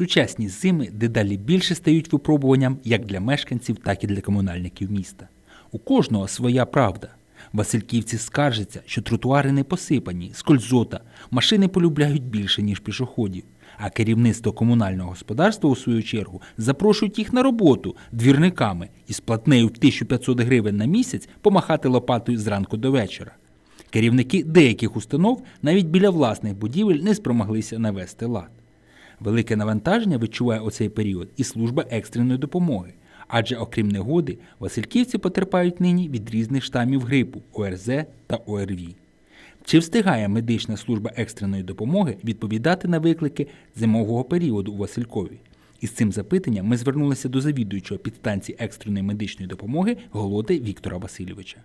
Сучасні зими дедалі більше стають випробуванням як для мешканців, так і для комунальників міста. У кожного своя правда. Васильківці скаржаться, що тротуари не посипані, скользота, машини полюбляють більше, ніж пішоходів. А керівництво комунального господарства, у свою чергу, запрошують їх на роботу двірниками із платнею в 1500 гривень на місяць помахати лопатою зранку до вечора. Керівники деяких установ навіть біля власних будівель не спромоглися навести лад. Велике навантаження відчуває у цей період і служба екстреної допомоги. Адже окрім негоди, Васильківці потерпають нині від різних штамів грипу ОРЗ та ОРВІ. Чи встигає медична служба екстреної допомоги відповідати на виклики зимового періоду у Василькові? Із цим запитанням ми звернулися до завідуючого підстанції екстреної медичної допомоги Голоти Віктора Васильовича.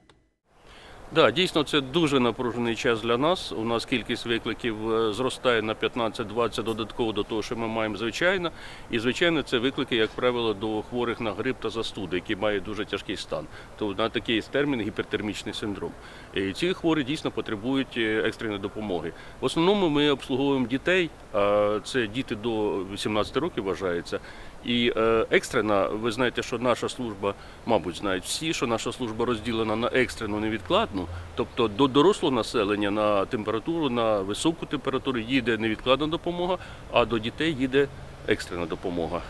Да, дійсно, це дуже напружений час для нас. У нас кількість викликів е, зростає на 15-20 додатково до того, що ми маємо звичайно. І звичайно, це виклики, як правило, до хворих на грип та застуди, які мають дуже тяжкий стан. То на такий термін гіпертермічний синдром. І ці хворі дійсно потребують е, екстреної допомоги. В основному ми обслуговуємо дітей, а це діти до 18 років вважається. І е, екстрена, ви знаєте, що наша служба, мабуть, знають всі, що наша служба розділена на екстрену невідкладну, тобто до дорослого населення на температуру, на високу температуру їде невідкладна допомога, а до дітей їде екстрена допомога.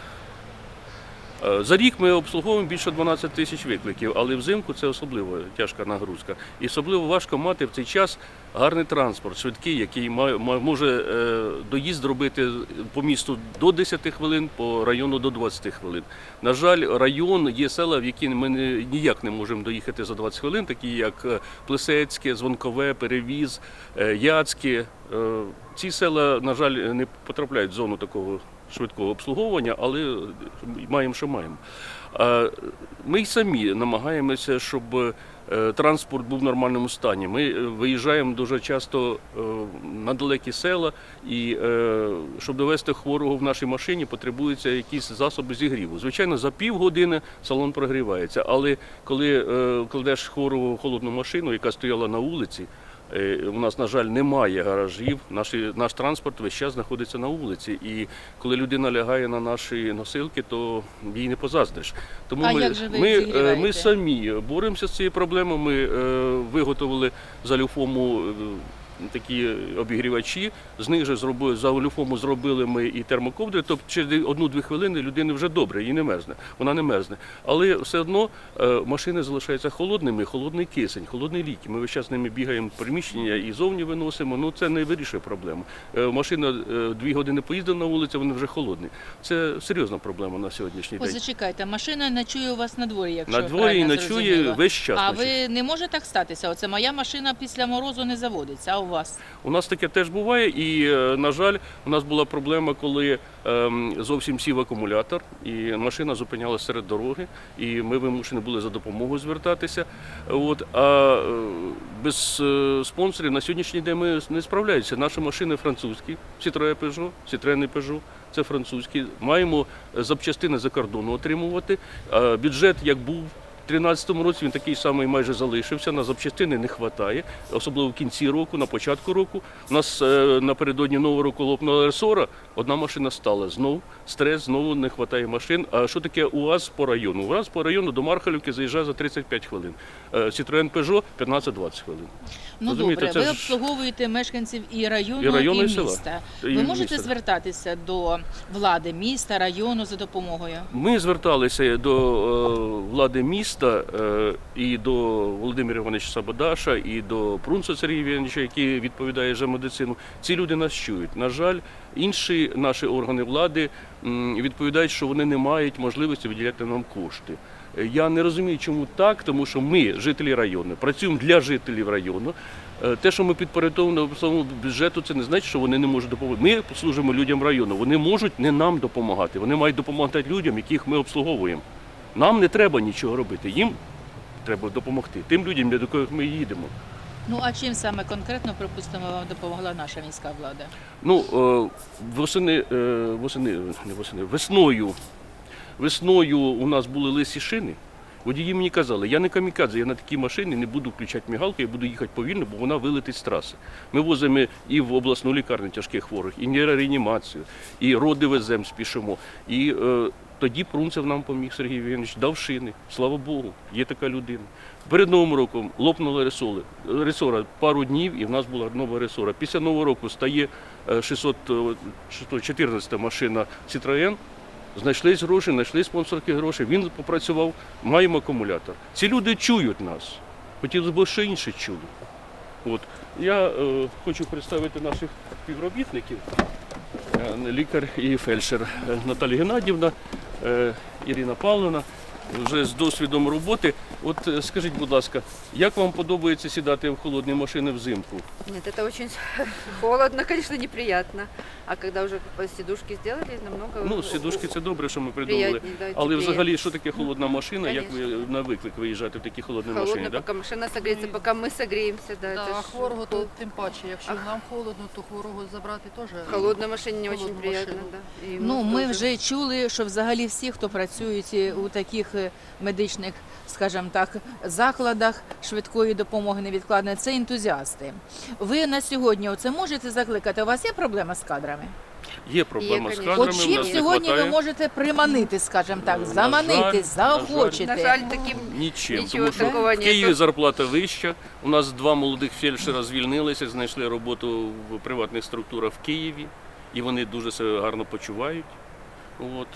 Е, За рік ми обслуговуємо більше 12 тисяч викликів, але взимку це особливо тяжка нагрузка. І особливо важко мати в цей час гарний транспорт, швидкий, який може е, доїзд зробити по місту до 10 хвилин, по району до 20 хвилин. На жаль, район є села, в які ми ніяк не можемо доїхати за 20 хвилин, такі як е, Плесецьке, Звонкове, Перевіз, Яцьке. Ці села, на жаль, не потрапляють в зону такого швидкого обслуговування, але маємо, що маємо. Ми й самі намагаємося, щоб е, транспорт був в нормальному стані. Ми е, виїжджаємо дуже часто е, на далекі села, і щоб довести хворого в нашій машині, потребуються якісь засоби зігріву. Звичайно, за півгодини салон прогрівається, але коли кладеш хворого в холодну машину, яка стояла на вулиці, У нас, на жаль, немає гаражів. Наш, наш транспорт весь час знаходиться на вулиці. І коли людина лягає на наші носилки, то їй не позаздриш. Тому А ми, ми, е, ми самі боремося з цією проблемою. Ми е, виготовили за люфому. Такі обігрівачі, з них же зробили за люфому зробили ми і термоковдри. Тобто через одну-дві хвилини людини вже добре, їй не мерзне. Вона не мерзне. Але все одно е, машини залишаються холодними, холодний кисень, холодний ліки. Ми весь час з ними бігаємо в приміщення і зовні виносимо. Ну це не вирішує проблему. Е, Машина е, дві години поїздила на вулиці, вони вже холодні. Це серйозна проблема на сьогоднішній Ось день. зачекайте, машина ночує у вас на дворі, якщо На дворі і ночує весь час. А ночує. ви не може так статися? Оце моя машина після морозу не заводиться, у вас? У нас таке теж буває, і е, на жаль, у нас була проблема, коли ем, зовсім сів акумулятор, і машина зупинялася серед дороги, і ми вимушені були за допомогою звертатися. От а е, без е, спонсорів на сьогоднішній день ми не справляємося. Наші машини французькі, Citroën Peugeot, Citroën Peugeot. Це французькі. Маємо запчастини за кордону отримувати. Бюджет як був у 2013 році він такий самий майже залишився. На запчастини не вистачає, особливо в кінці року, на початку року. У нас е, напередодні нового року лопнула ресора, одна машина стала. Знову стрес, знову не вистачає машин. А що таке УАЗ по району? УАЗ по району до Мархалівки заїжджає за 35 хвилин. Е, Citroën Peugeot 15-20 хвилин. Ну Розумієте, добре, ви обслуговуєте мешканців і району, І району, і міста. І ви можете міста. звертатися до влади міста, району за допомогою? Ми зверталися до е, влади міста е, і до Володимира Івановича Сабодаша, і до Прунца Сергія Івановича, який відповідає за медицину. Ці люди нас чують. На жаль, інші наші органи влади відповідають, що вони не мають можливості виділяти нам кошти. Я не розумію, чому так, тому що ми, жителі району, працюємо для жителів району. Е, Те, що ми підпорядковуємо обласному бюджету, це не значить, що вони не можуть допомогти. Ми служимо людям району. Вони можуть не нам допомагати. Вони мають допомагати людям, яких ми обслуговуємо. Нам не треба нічого робити. Їм треба допомогти. Тим людям, до яких ми їдемо. Ну а чим саме конкретно, припустимо, вам допомогла наша міська влада? Ну, е, восени, е, восени, не восени, весною, весною у нас були лисі шини, Водії мені казали, я не камікадзе, я на такій машині не буду включати мігалку, я буду їхати повільно, бо вона вилетить з траси. Ми возимо і в обласну лікарню тяжких хворих, і нейрореанімацію, і роди веземо, спішимо. І е, тоді Прунцев нам поміг Сергій Євгенович, дав шини. Слава Богу, є така людина. Перед Новим роком лопнула ресоли. ресора пару днів, і в нас була нова ресора. Після Нового року стає е, 600, е, 614 машина Citroën, Знайшлись гроші, знайшли спонсорські гроші. Він попрацював, маємо акумулятор. Ці люди чують нас. Хотілося б, що інші чули. От. Я е, хочу представити наших співробітників. Е, Лікар і фельдшер е, Наталія Геннадівна, е, Ірина Павловна, вже з досвідом роботи. От е, скажіть, будь ласка, як вам подобається сідати в холодні машини взимку? Нет, это очень холодно, конечно, неприятно. А когда уже сидушки сделали, намного Ну, сідушки це добре, що ми придумали. приятнее, да, Але теплее. взагалі, що таке холодна машина? Як ви Конечно. на виклик виїжджаєте в такі холодні холодно, машини? Да? пока машина согреется, пока мы согреемся, да, Да, это а ж хворого то хол- тим паче. Якщо А- нам холодно, то хворого забрати теж. в холодной машине не очень холодную приятно, машину. да. И Ну, мы ми тоже- вже чули, що взагалі всі, хто працюють е, у таких е, медичних, скажімо так, закладах швидкої допомоги невідкладної, це ентузіасти. Ви на сьогодні оце можете закликати? У вас є проблема з кадрами? Є проблема з конечно. кадрами. От в чим нас не сьогодні ви хватає. можете приманити, скажімо так, На заманити, жаль, на заохочити? На жаль, таким Нічим, Нічого тому що такого в Києві нету. зарплата вища. У нас два молодих фельдшера звільнилися, знайшли роботу в приватних структурах в Києві, і вони дуже себе гарно почувають. От.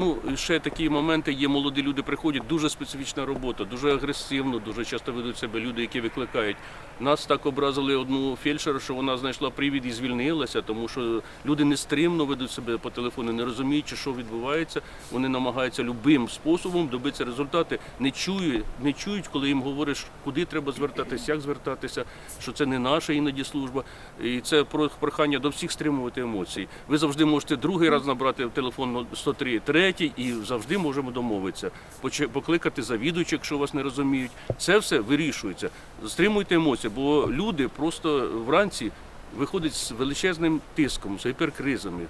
Ну, ще такі моменти є, молоді люди приходять, дуже специфічна робота, дуже агресивно, дуже часто ведуть себе люди, які викликають. Нас так образили одну фельдшера, що вона знайшла привід і звільнилася, тому що люди нестримно ведуть себе по телефону, не розуміючи, що відбувається. Вони намагаються любим способом добитися результати. Не чують, не чують, коли їм говориш, куди треба звертатися, як звертатися, що це не наша іноді служба. І це про- прохання до всіх стримувати емоції. Ви завжди можете другий раз набрати телефон 103, третій, і завжди можемо домовитися. Покликати завідуючи, якщо вас не розуміють. Це все вирішується. Стримуйте емоції, бо люди просто вранці. Виходять з величезним тиском, з гіперкризами,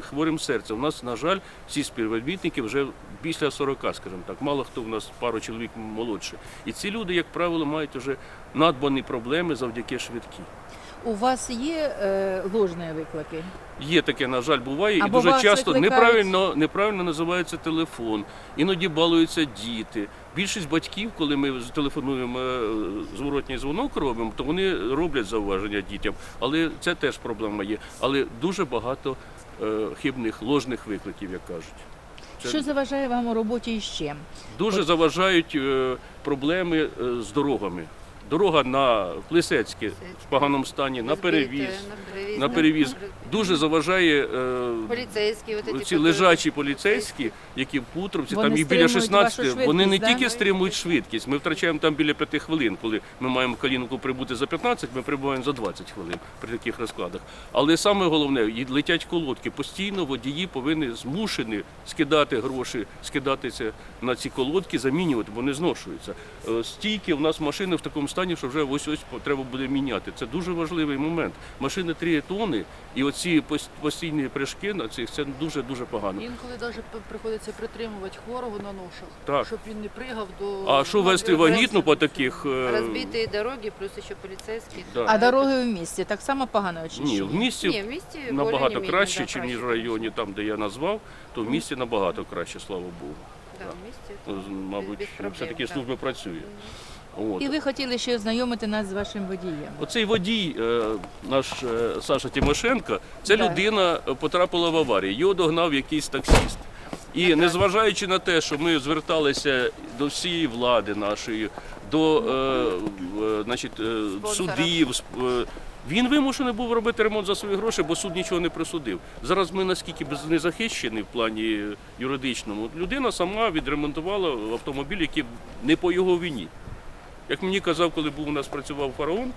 з хворим серцем. У нас, на жаль, всі співробітники вже після 40, скажімо так. Мало хто в нас пару чоловік молодше. І ці люди, як правило, мають вже надбані проблеми завдяки швидкі. У вас є е, ложні виклики? Є таке, на жаль, буває, Або і дуже вас часто викликають- неправильно, неправильно називається телефон, іноді балуються діти. Більшість батьків, коли ми телефонуємо е, зворотній дзвонок робимо, то вони роблять зауваження дітям. Але це теж проблема є. Але дуже багато е, хибних, ложних викликів, як кажуть. Це Що заважає вам у роботі іще? дуже заважають е, проблеми е, з дорогами. Дорога на Плисецьке в поганому стані, на перевіз. На перевіз дуже заважає е, эти. ці лежачі поліцейські, які в Путровці, там їх біля стримують 16, вони не тільки стримують швидкість. Ми втрачаємо там біля 5 хвилин, коли ми маємо в Каліновку прибути за 15, ми прибуваємо за 20 хвилин при таких розкладах. Але саме головне, летять колодки. Постійно водії повинні змушені скидати гроші, скидатися на ці колодки, замінювати, бо не зношуються. Е, Стійки у нас машини в такому стані, що вже ось ось треба буде міняти. Це дуже важливий момент. Машини 3 тони, і оці постійні прыжки на цих це дуже дуже погано. Інколи навіть приходиться притримувати хворого на ношах, Так. щоб він не пригав до. А що вести вагітну по таких? е, Разбитые дороги, плюс еще полицейские. Да. А дороги в місті так само погано Ні, в місті Не, вместе набагато более-менее, краще, да, ніж в районі, там, де я назвав, то в місті набагато краще, слава Богу. Да, вместе. Ну, без Мабуть, все-таки да. служба працює. От. І ви хотіли ще ознайомити нас з вашим водієм. Оцей водій, е, наш е, Саша Тимошенко, це Да. людина е, потрапила в аварію. Його догнав якийсь таксіст. І незважаючи на те, що ми зверталися до всієї влади нашої, до е, е, значить, е, судів, сп- е, він вимушений був робити ремонт за свої гроші, бо суд нічого не присудив. Зараз ми наскільки без- не захищені в плані юридичному. Людина сама відремонтувала автомобіль, який не по його вині. Як мені казав, коли був у нас працював фараон,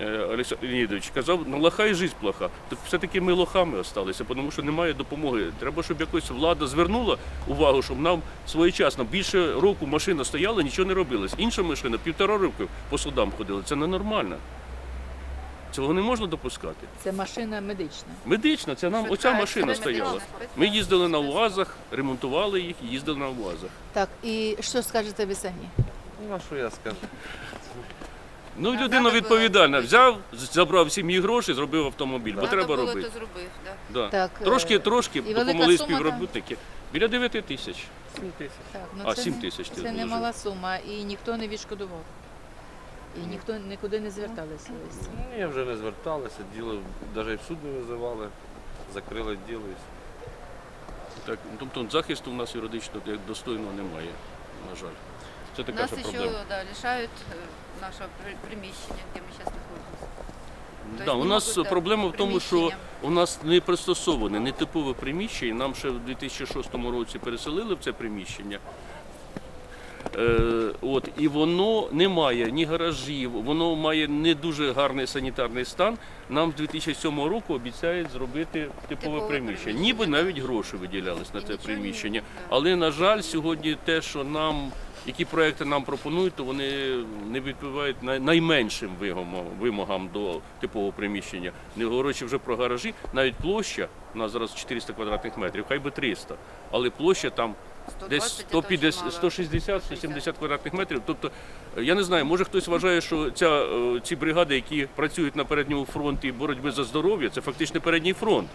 е, Олександр Леонідович, казав, ну лоха і життя плоха. Так все-таки ми лохами залишилися, тому що немає допомоги. Треба, щоб якось влада звернула увагу, щоб нам своєчасно більше року машина стояла, нічого не робилось. Інша машина півтора року по судам ходила. Це ненормально. Цього не можна допускати. Це машина медична. Медична, це нам оця машина стояла. Ми їздили на УАЗах, ремонтували їх їздили на УАЗах. Так, і що скажете ви самі? Ну, а що я скажу? Ну, людина відповідальна. Взяв, забрав сім'ї гроші, зробив автомобіль, бо Надо треба було, робити. то зробив, да. Да. Так, е, Трошки, трошки велика допомогли сума співробітники. Біля 9 тисяч. 7 тисяч. Так, ну А, це сім не- тисяч ти Це вложив. немала сума, і ніхто не відшкодував. І ніхто нікуди не зверталися. ось. Ну, я вже не зверталися, діло навіть в суд не визивали, закрили діло. і все. Так, тобто захисту в нас юридично як достойного немає, на жаль. Це така Нас проблема. да, лишают э, нашего при- приміщення, де ми зараз знаходимося. Да, у нас можуть, да, проблема в тому, що приміщення. у нас не пристосоване, не типове приміщення. Нам ще в 2006 році переселили в це приміщення. Е, от, і воно не має ні гаражів, воно має не дуже гарний санітарний стан. Нам з 2007 року обіцяють зробити типове Типове приміщення. приміщення, Ніби навіть гроші виділялись на І це нічого приміщення. ні. Але, на жаль, сьогодні те, що нам, які проекти нам пропонують, то вони не відповідають найменшим вимогам, до типового приміщення. Не говорячи вже про гаражі, навіть площа, у нас зараз 400 квадратних метрів, хай би 300, але площа там 120 десь це 150, дуже мало. 160-170 квадратних метрів. Тобто, е, я не знаю, може хтось вважає, що ця, е, ці бригади, які працюють на передньому фронті боротьби за здоров'я, це фактично передній фронт.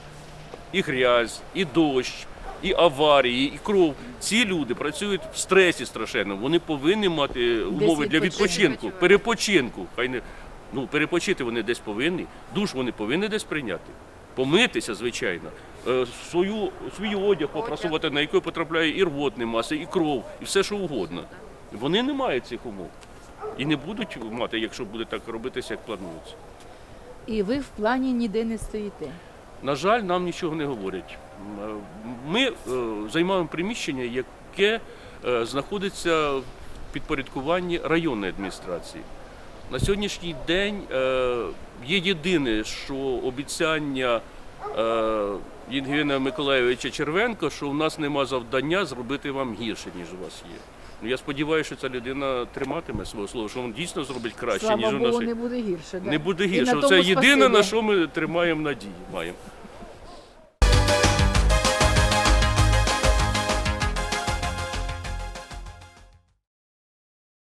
І грязь, і дощ, і аварії, і кров. Ці люди працюють в стресі страшенному. Вони повинні мати умови для відпочинку, перепочинку. Хай не ну перепочити вони десь повинні, душ вони повинні десь прийняти. Помитися, звичайно, Е, свою, свій одяг попрасувати, на який потрапляє і рвотні маси, і кров, і все, що угодно. Вони не мають цих умов. І не будуть мати, якщо буде так робитися, як планується. І ви в плані ніде не стоїте. На жаль, нам нічого не говорять. Ми е, займаємо приміщення, яке е, знаходиться в підпорядкуванні районної адміністрації. На сьогоднішній день е, є єдине, що обіцяння Євгена Миколайовича Червенка, що у нас нема завдання зробити вам гірше, ніж у вас є. Ну, я сподіваюся, що ця людина триматиме своє слово, що він дійсно зробить краще, ніж у нас. Богу, не буде гірше. Не буде гірше. Це єдине, на що ми тримаємо надії. Маємо.